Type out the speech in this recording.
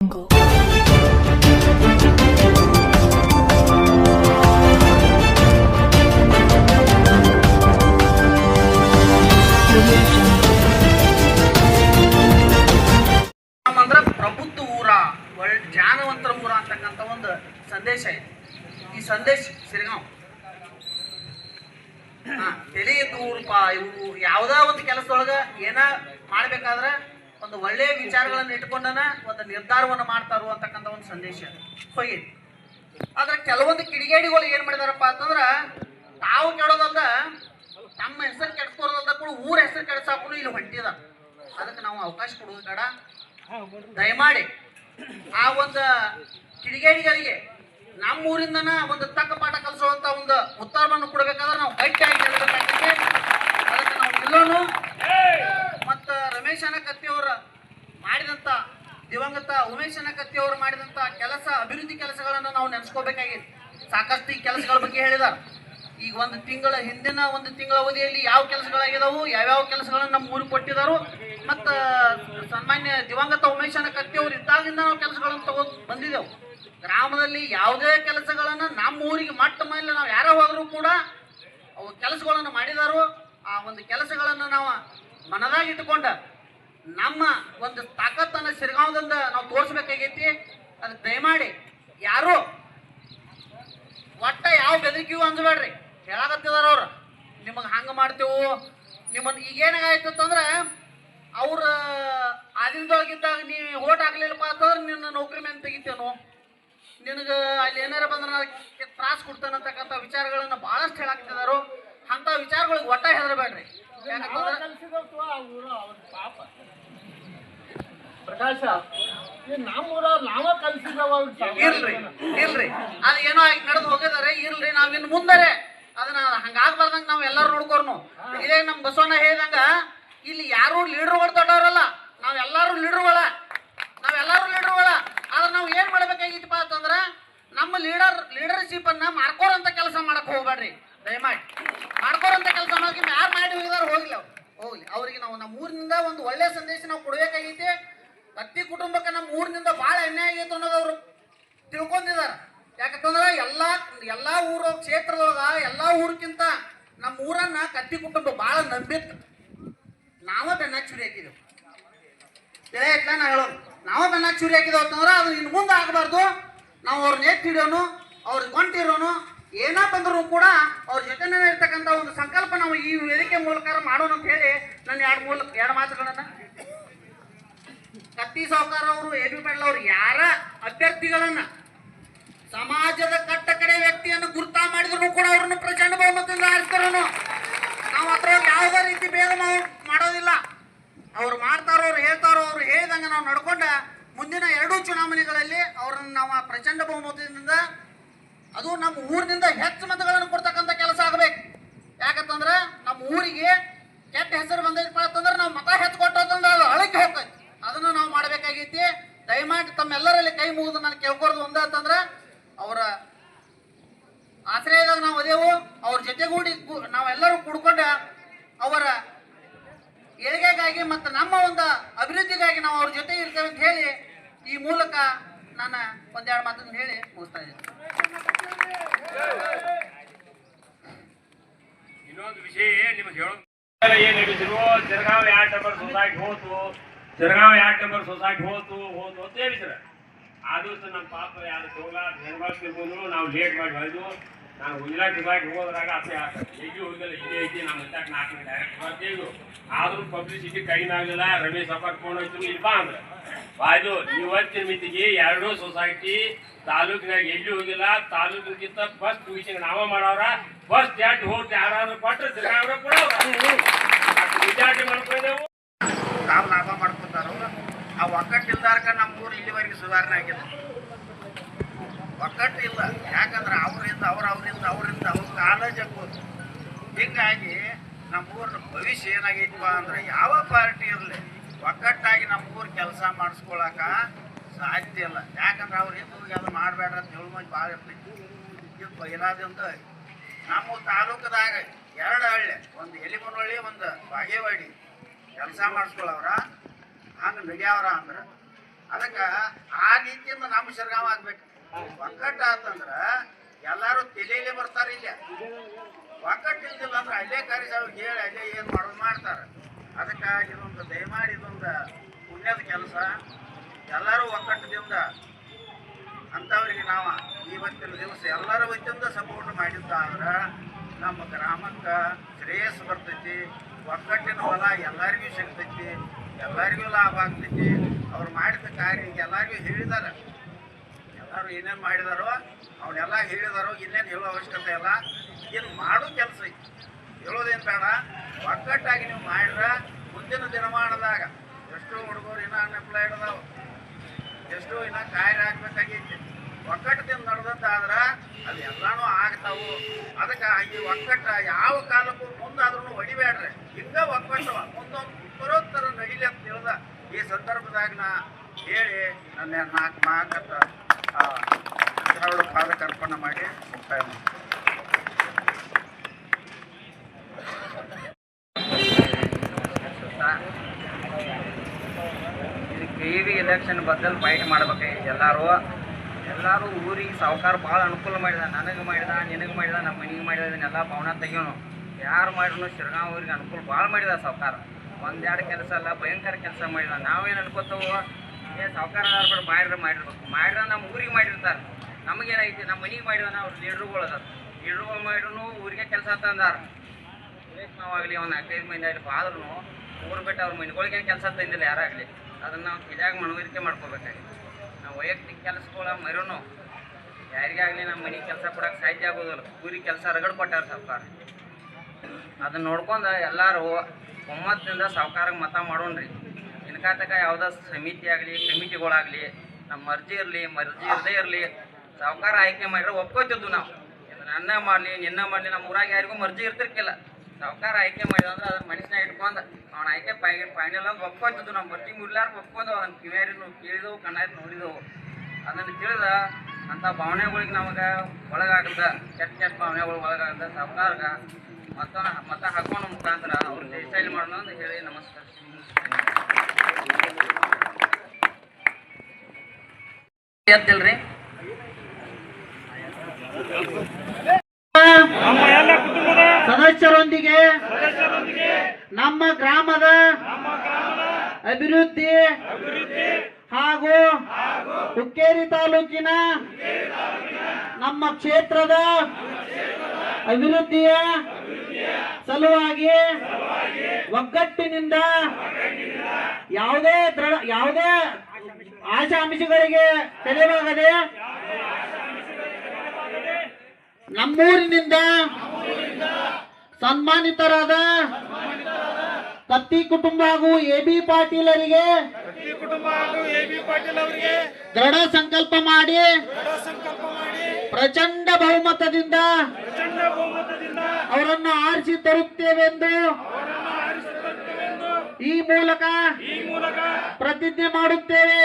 jungle. ಪ್ರಭುತ್ವ. ಅಂದ್ರೆ ಪ್ರಬುದ್ಧ ಊರ ಒಳ್ಳೆ ಜ್ಞಾನವಂತರ ಊರ ಅಂತಕ್ಕಂಥ ಒಂದು ಸಂದೇಶ ಇದೆ ಈ ಸಂದೇಶ, ಸಿರಿಗಾಂವ್ ಹಾ, ತಲೆ ದೂರಪ್ಪ ಇವು ಯಾವುದೇ ಒಂದು ಕೆಲಸದೊಳಗ ಏನ ಮಾಡ್ಬೇಕಾದ್ರೆ ಒಂದು ಒಳ್ಳೆಯ ವಿಚಾರಗಳನ್ನು ಇಟ್ಕೊಂಡನ ಒಂದು ನಿರ್ಧಾರವನ್ನು ಮಾಡ್ತಾರು ಅಂತಕ್ಕಂಥ ಒಂದು ಸಂದೇಶ ಹೋಗಿ. ಆದ್ರೆ ಕೆಲವೊಂದು ಕಿಡಿಗೇಡಿಗಳು ಏನ್ ಮಾಡಿದಾರಪ್ಪ ಅಂತಂದ್ರ ತಾವು ಕೆಡೋದಲ್ಲ ತಮ್ಮ ಹೆಸರು ಕೆಡ್ಸ್ಕೊರೋದಲ್ದ ಕೂಡ ಊರ ಹೆಸರು ಕೆಡ್ಸಾಕು ಇಲ್ಲಿ ಹೊಂಟಿದ. ಅದಕ್ಕೆ ನಾವು ಅವಕಾಶ ಕೊಡೋದು ಬೇಡ. ದಯಮಾಡಿ ಆ ಒಂದು ಕಿಡಿಗೇಡಿಗಳಿಗೆ ನಮ್ಮ ಊರಿಂದನ ಒಂದು ತಕ್ಕ ಪಾಠ ಕಲಿಸುವಂತ ಒಂದು ಉತ್ತರವನ್ನು ಕೊಡಬೇಕಾದ್ರೆ ನಾವು ಗಟ್ಟಿಯಾಗಿ ಅದಕ್ಕೆ ನಾವು ಮತ್ತು ರಮೇಶ್ ಅನಕತ್ತಿ ಅವರ ಮಾಡಿದಂಥ ದಿವಂಗತ ಉಮೇಶ್ ಅನಕತ್ತಿ ಅವರು ಮಾಡಿದಂಥ ಕೆಲಸ, ಅಭಿವೃದ್ಧಿ ಕೆಲಸಗಳನ್ನು ನಾವು ನೆನೆಸ್ಕೋಬೇಕಾಗಿದೆ ಸಾಕಷ್ಟು ಈ ಕೆಲಸಗಳ ಬಗ್ಗೆ ಹೇಳಿದಾರೆ. ಈಗ ಒಂದು ತಿಂಗಳ ಹಿಂದಿನ ಒಂದು ತಿಂಗಳ ಅವಧಿಯಲ್ಲಿ ಯಾವ ಕೆಲಸಗಳಾಗಿದಾವು, ಯಾವ್ಯಾವ ಕೆಲಸಗಳನ್ನು ನಮ್ಮ ಊರಿಗೆ ಕೊಟ್ಟಿದ್ದಾರೋ ಮತ್ತು ಸನ್ಮಾನ್ಯ ದಿವಂಗತ ಉಮೇಶ್ ಅನಕತ್ತಿ ಅವರು ಇದ್ದಾಗಿಂದ ನಾವು ಕೆಲಸಗಳನ್ನು ತಗೊಂಡು ಬಂದಿದ್ದೆವು ಗ್ರಾಮದಲ್ಲಿ ಯಾವುದೇ ಕೆಲಸಗಳನ್ನು ನಮ್ಮ ಊರಿಗೆ ಮಟ್ಟ ಮೇಲೆ ನಾವು ಯಾರೋ ಹೋದರೂ ಕೂಡ ಅವು ಕೆಲಸಗಳನ್ನು ಮಾಡಿದಾರೋ, ಆ ಒಂದು ಕೆಲಸಗಳನ್ನು ನಾವು ಮನದಾಗಿ ಇಟ್ಟುಕೊಂಡ ನಮ್ಮ ಒಂದು ತಾಕತ್ತನ್ನು ಸಿರಿಗಾಂವದಿಂದ ನಾವು ತೋರಿಸ್ಬೇಕಾಗೈತಿ. ಅದಕ್ಕೆ ದಯಮಾಡಿ ಯಾರು ಒಟ್ಟ ಯಾವ ಬೆದರಿಕೆಯೂ ಅಂಜಬೇಡ್ರಿ. ಹೇಳಾಕತ್ತಿದಾರ ಅವ್ರು. ನಿಮಗೆ ಹಂಗೆ ಮಾಡ್ತೇವು. ನಿಮ್ಮನ್ನು ಈಗೇನಾಗಾಯ್ತು ಅಂತಂದ್ರೆ ಅವ್ರ ಆದಿನದೊಳಗಿದ್ದಾಗ ನೀವು ಓಟ್ ಹಾಕ್ಲಿಲ್ಲಪ್ಪ ಅಂತಂದ್ರೆ ನಿನ್ನ ನೌಕರಿ ಮೇಲೆ ತೆಗಿತೇನು. ನಿನಗೆ ಅಲ್ಲಿ ಏನಾರ ಬಂದ್ರೆ ತ್ರಾಸ ಕೊಡ್ತಾನಂತಕ್ಕಂಥ ವಿಚಾರಗಳನ್ನು ಭಾಳಷ್ಟು ಹೇಳಾಕ್ತಿದಾರು ಅಂಥ ವಿಚಾರಗಳಿಗೆ ಒಟ್ಟ ಹೆದರಬೇಡ್ರಿ. ಪಾಪ. ಪ್ರಕಾಶ ಈ ನಮ್ಮೂರವ್ರು ನಾವ ಕಲ್ಸಿದವ ಇಲ್ರಿ ಇಲ್ರಿ ಅದು ಏನೋ ಆಗಿ ನಡೆದು ಹೋಗಿದಾರೆ ಇಲ್ರಿ ನಾವ್ ಇನ್ನು ಮುಂದರೆ. ಅದನ್ನ ಹಂಗಾಗ್ಬಾರ್ದಂಗ ನಾವ್ ಎಲ್ಲಾರು ನೋಡ್ಕೋರ್ನು. ಇದೇ ನಮ್ ಬಸವಣ್ಣ ಹೇಳ್ದಂಗ ಇಲ್ಲಿ ಯಾರು ಲೀಡರ್ಗಳು ದೊಡ್ಡವರಲ್ಲ. ನಾವ್ ಎಲ್ಲಾರು ಲೀಡರ್ಗಳ ನಾವೆಲ್ಲರೂ ಲೀಡರ್ಗಳ ಆದ್ರೆ ನಾವು ಏನ್ ಮಾಡ್ಬೇಕಾಗಿತ್ತಪ್ಪ ಅಂತಂದ್ರ ನಮ್ಮ ಲೀಡರ್ ಲೀಡರ್ಶಿಪ್ ಅನ್ನ ಮಾಡ್ಕೋರಂತ ಕೆಲಸ ಮಾಡಕ್ ಹೋಗ್ಬೇಡ್ರಿ. ದಯಮಾಡಿ. ಮಾಡ್ಕೋರಂತ ಕೆಲಸ ಮಾಡೋಕೆ ಯಾರು ಮಾಡಿ ಹೋಗಿದಾರ ಹೋಗ್ಲಿ ಅವ್ರು ಹೋಗ್ಲಿ ಅವ್ರಿಗೆ ನಾವು ನಮ್ಮ ಊರಿನಿಂದ ಒಂದು ಒಳ್ಳೆ ಸಂದೇಶ ನಾವು ಕೊಡಬೇಕಾಗೈತಿ. ಪ್ರತಿ ಕುಟುಂಬಕ್ಕೆ ನಮ್ಮ ಊರಿನಿಂದ ಭಾಳ ಅನ್ಯಾಯ ಆಗೈತೆ ಅನ್ನೋದು ಅವರು ತಿಳ್ಕೊಂಡಿದ್ದಾರೆ ಯಾಕಂತಂದ್ರೆ ಎಲ್ಲಾ ಎಲ್ಲಾ ಊರ ಕ್ಷೇತ್ರದೊಳಗ, ಎಲ್ಲಾ ಊರ್ಕಿಂತ ನಮ್ಮ ಊರನ್ನ ಕತ್ತಿ ಕುಟುಂಬ ಭಾಳ ನಂಬಿತ್ತು. ನಾವ ಬೆನ್ನ ಚುರಿ ಹಾಕಿದೆವು. ಬೆಳೆ ಆಯ್ತಾ ನಾ ಹೇಳೋದು. ನಾವ ಬೆನ್ನ ಚುರಿ ಹಾಕಿದೆವು ಅಂತಂದ್ರೆ ಅದು ಇನ್ನು ಮುಂದೆ ಆಗಬಾರ್ದು. ನಾವು ಅವ್ರನ್ನ ಎತ್ತಿಡೋನು ಅವ್ರಿಗೆ ಗೊಂಟಿರೋನು ಏನ ಬಂದರೂ ಕೂಡ ಅವ್ರ ಜೊತೆನೇ ಇರ್ತಕ್ಕಂಥ ಒಂದು ಸಂಕಲ್ಪ ನಾವು ಈ ವೇದಿಕೆ ಮೂಲಕ ಮಾಡೋಣ ಅಂತ ಹೇಳಿ ನನ್ನ ಎರಡು ಮೂಲಕ ಎರಡು ಮಾತುಗಳನ್ನ. ಕತ್ತಿ ಸಾವುಕಾರ ಅವರು ಎ ಬಿ ಪಾಟೀಲ್ ಅವರು ಯಾರ ಅಭ್ಯರ್ಥಿಗಳನ್ನ ಸಮಾಜದ ಕಟ್ಟ ಕಡೆ ವ್ಯಕ್ತಿಯನ್ನು ಗುರ್ತಾ ಮಾಡಿದ್ರು ಕೂಡ ಅವರನ್ನು ಪ್ರಚಂಡ ಬಹುಮತದಿಂದ ಆರಿಸ್ತಾರನು ನಾವು ಅದ್ರ ಯಾವುದೇ ರೀತಿ ಭೇದ ಮಾಡೋದಿಲ್ಲ. ಅವ್ರು ಮಾಡ್ತಾರೋ, ಅವ್ರು ಹೇಳ್ತಾರೋ, ಅವ್ರು ಹೇಳಿದಂಗೆ ನಾವು ನಡ್ಕೊಂಡ ಮುಂದಿನ ಎರಡೂ ಚುನಾವಣೆಗಳಲ್ಲಿ ಅವರನ್ನು ನಾವು ಪ್ರಚಂಡ ಬಹುಮತದಿಂದ ಅದು ನಮ್ಮ ಊರಿನಿಂದ ಹೆಚ್ಚು ಮತಗಳನ್ನು ಕೊಡ್ತಕ್ಕಂಥ ಕೆಲಸ ಆಗಬೇಕು. ಯಾಕಂತಂದ್ರೆ ನಮ್ಮ ಊರಿಗೆ ಕೆಟ್ಟ ಹೆಸರು ಬಂದೈತಪ್ಪ ಅಂತಂದ್ರೆ ನಾವು ಮತ ಹೆಚ್ಚು ಕೊಟ್ಟಂದ್ರೆ ಅದು ಅಳಕ್ಕೆ ಹೋಗ್ತೈತಿ. ಅದನ್ನು ನಾವು ಮಾಡಬೇಕಾಗೈತಿ. ದಯಮಾಡಿ ತಮ್ಮೆಲ್ಲರಲ್ಲಿ ಕೈ ಮುಗಿದು ನಾನು ಕೇಳ್ಕೊಡ್ದು ಒಂದ ಅಂತಂದ್ರೆ ಅವರ ಆಶ್ರಯದಾಗ ನಾವು ಅದೇವು ಅವ್ರ ಜೊತೆಗೂಡಿ ನಾವೆಲ್ಲರೂ ಕುಡ್ಕೊಂಡ ಅವರ ಏಳಿಗೆಗಾಗಿ ಮತ್ತು ನಮ್ಮ ಒಂದು ಅಭಿವೃದ್ಧಿಗಾಗಿ ನಾವು ಅವ್ರ ಜೊತೆ ಇರ್ತೇವೆ ಅಂತ ಹೇಳಿ ಈ ಮೂಲಕ ನಾನು ಒಂದೆರಡು ಮಾತನ್ನು ಹೇಳಿ ಮುಗಿಸ್ತಾ ಇನ್ನೊಂದು ವಿಷಯ ನಿಮಗೆ ಹೇಳೋದು? ಏನು ಹೇಳಿದ್ರು? ಜರಗಾವ್ ಎರಡು ನಂಬರ್ ಹೋತು. ಜರಗಾವ್ ಎರಡು ನಂಬರ್ ಸೊಸೈಟಿ ಹೋತು ಹೋತು ಅಂತ ಹೇಳಿದ್ರು. ಆ ದಿವಸ ನಮ್ಮ ಪಾಪ ಯಾರು ತೋಲ ಹೆಣ್ಮಕ್ಳಿರ್ಬೋದು ನಾವು ಲೇಟ್ ಮಾಡಿ ಬಂದು ನಾನು ಗುಜರಾತ್ ಹೋಗೋದ್ರಾಗ ಹೋದ್ರಾಗ ಅತ್ತೆ ಹೇಗೆ ಹೋಗಿಲ್ಲ ಇದೇ ಐತಿ ನಮ್ಮ ಹತ್ತಾಕ ನಾಲ್ಕು ಡೈರೆಕ್ಟ್ ಬರ್ತೀವಿ ಆದ್ರೂ ಪಬ್ಲಿಸಿಟಿ ಕಡಿಮೆ ರಮೇಶ್ ಅಪ್ಪ ಫೋನ್ ಹೋಯ್ತು ಇಲ್ವಾ ಅಂದ್ರೆ. ಆಯ್ತು ಇವತ್ತಿನ ಮಿತಿಗೆ ಎರಡೂ ಸೊಸೈಟಿ ತಾಲೂಕಿನಾಗ ಎಲ್ಲಿ ಹೋಗಿಲ್ಲ ತಾಲೂಕಿಗಿಂತ ಫಸ್ಟ್ ಟ್ಯೂಷನ್ ನಾವ ಮಾಡವ್ರ ಫಸ್ಟ್ ಎರಡು ಹೋಗಿ ಯಾರಾದ್ರೂ ಕೊಟ್ಟರೆ ವಿಚಾರಣೆ ಮಾಡ್ಕೊಂಡೆವು ನಾವು ಲಾಭ ಮಾಡ್ಕೊತಾರ ಆ ಒಕ್ಕಟ್ಟು ಇಲ್ದಾರ್ಕ ನಮ್ಮ ಊರು ಇಲ್ಲಿವರೆಗೆ ಸುಧಾರಣೆ ಆಗಿಲ್ಲ ಒಕ್ಕಟ್ಟು ಇಲ್ಲ. ಯಾಕಂದ್ರೆ ಅವರಿಂದ, ಅವ್ರ ಅವರಿಂದ ಅವರಿಂದ, ಅವ್ರ ಕಾಲೇಜಕ್ಕೂ ಹೀಗಾಗಿ ನಮ್ಮ ಊರಿನ ಭವಿಷ್ಯ ಏನಾಗೈತಪ್ಪ ಅಂದ್ರೆ ಯಾವ ಪಾರ್ಟಿ ಇರಲಿ. ಒಕ್ಕಟ್ಟಾಗಿ ನಮ್ಮ ಊರು ಕೆಲಸ ಮಾಡಿಸ್ಕೊಳಕ ಸಾಧ್ಯ ಇಲ್ಲ. ಯಾಕಂದ್ರೆ ಅವ್ರು ಹಿಂದೆ ಎಲ್ಲ ಅದು ಮಾಡಬೇಡ್ರ ಅಂತ ಹೇಳೋ ಮಂದಿ ಭಾಳ ಇರ್ತೈತಿ ಇದು ಬಯಲಾದಿಂದ ನಮ್ಮ ತಾಲೂಕದಾಗ ಎರಡು ಹಳ್ಳಿ, ಒಂದು ಎಲಿಮನಹಳ್ಳಿ, ಒಂದು ಬಾಗೇವಾಡಿ ಕೆಲಸ ಮಾಡಿಸ್ಕೊಳ್ಳವ್ರ ಹಂಗೆ ನಡೆಯವ್ರ ಅಂದ್ರೆ ಅದಕ್ಕೆ ಆ ರೀತಿಯಿಂದ ನಮ್ಮ ಶಿರ್ಗಾವ್ ಆಗ್ಬೇಕು. ಒಕ್ಕಟ್ಟ ಅಂತಂದ್ರೆ ಎಲ್ಲರೂ ತಲೆಯಲ್ಲೇ ಬರ್ತಾರೆ ಇಲ್ಲ. ಇಲ್ದಿಲ್ಲ ಅಂದ್ರೆ ಅಲ್ಲೇ ಕರೆಸಿ ಅವ್ರಿಗೆ ಹೇಳಿ ಅಲ್ಲೇ ಏನ್ ಮಾಡೋದು ಮಾಡ್ತಾರ. ಅದಕ್ಕಾಗಿ ಇದೊಂದು ದಯಮಾಡಿ ಇದೊಂದು ಪುಣ್ಯದ ಕೆಲಸ. ಎಲ್ಲರೂ ಒಕ್ಕಟ್ಟದಿಂದ ಅಂಥವ್ರಿಗೆ ನಾವು ಇವತ್ತಿನ ದಿವಸ ಎಲ್ಲರ ವತಿಯಿಂದ ಸಪೋರ್ಟ್ ಮಾಡಿದ್ದಾದ್ರೆ ನಮ್ಮ ಗ್ರಾಮಕ್ಕೆ ಶ್ರೇಯಸ್ ಬರ್ತೈತಿ ಒಕ್ಕಟ್ಟಿನ ಹೊಲ ಎಲ್ಲರಿಗೂ ಸಿಗ್ತೈತಿ, ಎಲ್ಲರಿಗೂ ಲಾಭ ಆಗ್ತೈತಿ. ಅವ್ರು ಮಾಡಿದ ಕಾರ್ಯ ಎಲ್ಲರಿಗೂ ಹೇಳಿದಾರೆ ಎಲ್ಲರೂ ಏನೇನು ಮಾಡಿದಾರೋ ಅವನ್ನೆಲ್ಲ ಹೇಳಿದಾರೋ ಇನ್ನೇನು ಹೇಳೋ ಅವಶ್ಯಕತೆ ಇಲ್ಲ. ಏನು ಮಾಡೋ ಕೆಲಸ ಐತಿ. ಹೇಳೋದೇನು ಬೇಡ ಒಕ್ಕಟ್ಟಾಗಿ ನೀವು ಮಾಡ್ರ ಮುಂದಿನ ದಿನಮಾನದಾಗ ಎಷ್ಟೋ ಹುಡುಗರು ಇನ್ನೂ ಅನ್ಎಂಪ್ಲಾಯ್ಡ್ ಅದಾವ ಎಷ್ಟೋ ಇನ್ನ ಕಾಯಿಲೆ ಆಗ್ಬೇಕಾಗೈತಿ. ಒಕ್ಕಟ್ಟದಿಂದ ನಡೆದದ್ದಾದ್ರ ಅದು ಎಲ್ಲಾನು ಆಗ್ತಾವು. ಅದಕ್ಕೆ ಈ ಒಕ್ಕಟ್ಟ ಯಾವ ಕಾಲಕ್ಕೂ ಮುಂದಾದ್ರೂ ಹೊಡಿಬೇಡ್ರಿ. ಹಿಂಗ ಒಕ್ಕಟ್ಟು ಮುಂದೊಂದು ಉತ್ತರೋತ್ತರ ನಡಿಲಿ ಅಂತ ಹೇಳ್ದ ಈ ಸಂದರ್ಭದಾಗ ನಾ ಹೇಳಿ ನನ್ನ ನಾಲ್ಕು ಮಾಕತ್ತ ಅರ್ಪಣೆ ಮಾಡಿ ಮುಕ್ತಾಯ ಎಲೆಕ್ಷನ್ ಬದ್ದಲ್ಲಿ ಫೈಟ್ ಮಾಡ್ಬೇಕಾಗಿತ್ತು ಎಲ್ಲರೂ. ಎಲ್ಲರೂ ಊರಿಗೆ ಸಾವುಕಾರ ಭಾಳ ಅನುಕೂಲ ಮಾಡಿದ, ನನಗೆ ಮಾಡಿದ, ನಿನಗೆ ಮಾಡಿದ ನಮ್ಮ ಮನೆಗೆ ಮಾಡಿದ, ಇದನ್ನೆಲ್ಲ ಭವನ ತೆಗಿಯೋನು. ಯಾರು ಮಾಡಿದ್ರು ಶಿರ್ಗಾಂವ್ ಊರಿಗೆ ಅನುಕೂಲ ಭಾಳ ಮಾಡಿದ ಸಾವುಕಾರ. ಒಂದೆರಡು ಕೆಲಸ ಅಲ್ಲ, ಭಯಂಕರ ಕೆಲಸ ಮಾಡಿದ. ನಾವೇನು ಅನ್ಕೋತೇವೋ? ಏ, ಸಾವುಕಾರ ಬಿಡು ಮಾಡಿದ್ರೆ ಮಾಡಿರ್ಬೇಕು. ಮಾಡಿದ್ರೆ ನಮ್ಮ ಊರಿಗೆ ಮಾಡಿರ್ತಾರೆ. ನಮಗೇನೈತಿ ನಮ್ಮ ಮನೆಗೆ ಮಾಡಿದಾನ ಅವ್ರು ಲೀಡ್ರುಗಳು ಅದಾರ. ಲೀಡ್ರುಗಳು ಮಾಡಿದ್ರು ಊರಿಗೆ ಕೆಲಸ ತಂದಾರ. ಆಗಲಿ, ಒಂದು ನಾಲ್ಕೈದು ಮಂದಿ ಆಗಲಿ ಆದ್ರೂ ಊರು ಬಿಟ್ಟು ಅವ್ರ ಮನೆಗಳಿಗೇನು ಕೆಲಸ ತಂದಿಲ್ಲ ಯಾರಾಗಲಿ. ಅದನ್ನು ನಾವು ತಿಳಿಯಾಗ ಮನವರಿಕೆ ಮಾಡ್ಕೋಬೇಕಾಗಿತ್ತು. ನಾವು ವೈಯಕ್ತಿಕ ಕೆಲಸಗಳ ಮರುನು ಯಾರಿಗಾಗಲಿ ನಮ್ಮ ಮನೆ ಕೆಲಸ ಕೊಡೋಕೆ ಸಾಧ್ಯ ಆಗೋದಿಲ್ಲ. ಊರಿಗೆ ಕೆಲಸ ರಗಡ್ ಕೊಟ್ಟಾರ ಸರ್ಕಾರ. ಅದನ್ನು ನೋಡ್ಕೊಂಡು ಎಲ್ಲರೂ ಒಮ್ಮತದಿಂದ ಸರ್ಕಾರಕ್ಕೆ ಮತ ಮಾಡೋಣ್ರಿ. ಇನ್ಕಾತಕ ಯಾವುದೋ ಸಮಿತಿ ಆಗಲಿ ಕಮಿಟಿಗಳಾಗಲಿ ನಮ್ಮ ಮರ್ಜಿ ಇರಲಿ, ಮರ್ಜಿ ಇರದೇ ಇರಲಿ, ಸಾವುಕಾರ ಆಯ್ಕೆ ಮಾಡಿದ್ರೆ ಒಪ್ಕೋತಿದ್ದು ನಾವು. ನನ್ನ ಮಾಡಲಿ, ನಿನ್ನ ಮಾಡಲಿ, ನಮ್ಮ ಊರಾಗ ಯಾರಿಗೂ ಮರ್ಜಿ ಇರ್ತಿರ್ಕಿಲ್ಲ. ಸಾವುಕಾರ ಆಯ್ಕೆ ಮಾಡಿದ ಅಂದ್ರೆ ಅದನ್ನ ಮನುಷ್ಯನ ಇಟ್ಕೊಂಡು ಅವ್ನ ಆಯ್ಕೆ ಫೈನಲ್ ಅಂತ ಒಪ್ಕೊಂತಿದ್ದು ನಮ್ಮ ಮರ್ಜಿ ಮುರ್ಲಾರ ಒಪ್ಕೊಂಡು ಅದನ್ನ ಕಿವಿಯಾರಿ ಕೇಳಿದವು ಕಣ್ಣಾರಿ ನೋಡಿದವು. ಅದನ್ನು ತಿಳಿದ ಅಂಥ ಭಾವನೆಗಳಿಗೆ ನಮಗೆ ಒಳಗಾಗದ, ಕೆಟ್ಟ ಕೆಟ್ಟ ಭಾವನೆಗಳು ಒಳಗಾಗದ ಸಾವುಕಾರಗ ಮತ ಮತ ಹಾಕೊಂಡು ಮುಖಾಂತರ ಅವ್ರ ಜೈಶೈಲಿ ಮಾಡೋಣ ಅಂತ ಹೇಳಿ ನಮಸ್ಕಾರ. ಎದ್ದಿಲ್ರಿ ಸದಸ್ಯರೊಂದಿಗೆ ನಮ್ಮ ಗ್ರಾಮದ ಅಭಿವೃದ್ಧಿ ಹಾಗೂ ಹುಕ್ಕೇರಿ ತಾಲೂಕಿನ ನಮ್ಮ ಕ್ಷೇತ್ರದ ಅಭಿವೃದ್ಧಿಯ ಸಲುವಾಗಿ ಒಗ್ಗಟ್ಟಿನಿಂದ ಯಾವುದೇ ದೃಢ ಯಾವುದೇ ಆಶಾಂಶಗಳಿಗೆ ತಲೆಬಾಗದೆ ನಮ್ಮೂರಿನಿಂದ ಸನ್ಮಾನಿತರಾದ ಕತ್ತಿ ಕುಟುಂಬ ಹಾಗೂ ಎಬಿ ಪಾಟೀಲರಿಗೆ ದೃಢ ಸಂಕಲ್ಪ ಮಾಡಿ ಪ್ರಚಂಡ ಬಹುಮತದಿಂದ ಅವರನ್ನು ಆರಿಸಿ ತರುತ್ತೇವೆಂದು ಈ ಮೂಲಕ ಪ್ರತಿಜ್ಞೆ ಮಾಡುತ್ತೇವೆ.